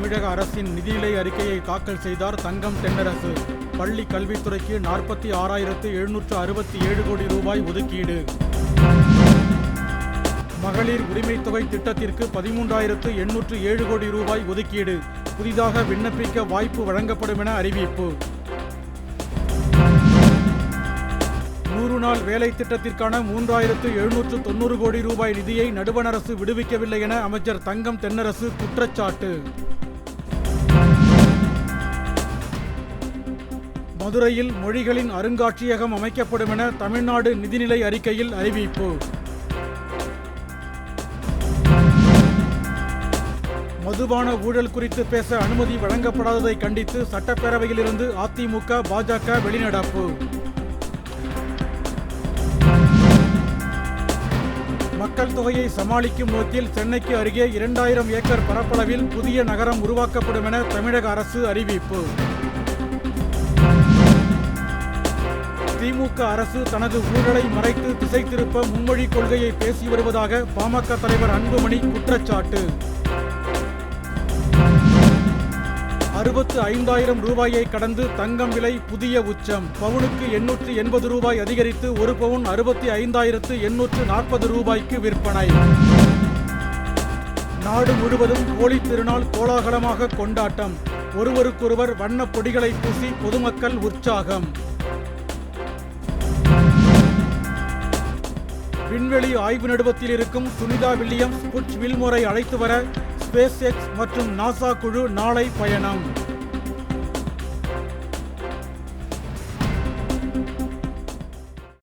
தமிழக அரசின் நிதிநிலை அறிக்கையை தாக்கல் செய்தார் தங்கம் தென்னரசு. பள்ளி கல்வித்துறைக்கு நாற்பத்தி ஆறாயிரத்து எழுநூற்று அறுபத்தி ஏழு கோடி ரூபாய் ஒதுக்கீடு. மகளிர் உரிமைத் தொகை திட்டத்திற்கு பதிமூன்றாயிரத்து எண்ணூற்று ஏழு கோடி ரூபாய் ஒதுக்கீடு. புதிதாக விண்ணப்பிக்க வாய்ப்பு வழங்கப்படும் என அறிவிப்பு. நூறு நாள் வேலை திட்டத்திற்கான மூன்றாயிரத்து எழுநூற்று தொண்ணூறு கோடி ரூபாய் நிதியை நடுவண அரசு விடுவிக்கவில்லை என அமைச்சர் தங்கம் தென்னரசு குற்றச்சாட்டு. மதுரையில் மொழிகளின் அருங்காட்சியகம் அமைக்கப்படும் என தமிழ்நாடு நிதிநிலை அறிக்கையில் அறிவிப்பு. மதுபான ஊழல் குறித்து பேச அனுமதி வழங்கப்படாததை கண்டித்து சட்டப்பேரவையிலிருந்து அதிமுக பாஜக வெளிநடப்பு. மக்கள் தொகையை சமாளிக்கும் நோக்கில் சென்னைக்கு அருகே இரண்டாயிரம் ஏக்கர் பரப்பளவில் புதிய நகரம் உருவாக்கப்படும் என தமிழக அரசு அறிவிப்பு. திமுக அரசு தனது ஊழலை மறைத்து திசை திருப்ப மும்மொழி கொள்கையை பேசி வருவதாக பாமக தலைவர் அன்புமணி குற்றச்சாட்டு. அறுபத்து ஐந்தாயிரம் ரூபாயை கடந்து தங்கம் விலை புதிய உச்சம். பவுனுக்கு எண்ணூற்று எண்பது ரூபாய் அதிகரித்து ஒரு பவுன் அறுபத்தி ஐந்தாயிரத்து எண்ணூற்று நாற்பது ரூபாய்க்கு விற்பனை. நாடு முழுவதும் ஹோலி திருநாள் கோலாகலமாக கொண்டாட்டம். ஒருவருக்கொருவர் வண்ணப் பொடிகளை பூசி பொதுமக்கள் உற்சாகம். விண்வெளி ஆய்வு நடுவத்தில் இருக்கும் சுனிதா வில்லியம்ஸ் புட்ச் வில்முறை அழைத்து வர ஸ்பேஸ் எக்ஸ் மற்றும் நாசா குழு நாளை பயணம்.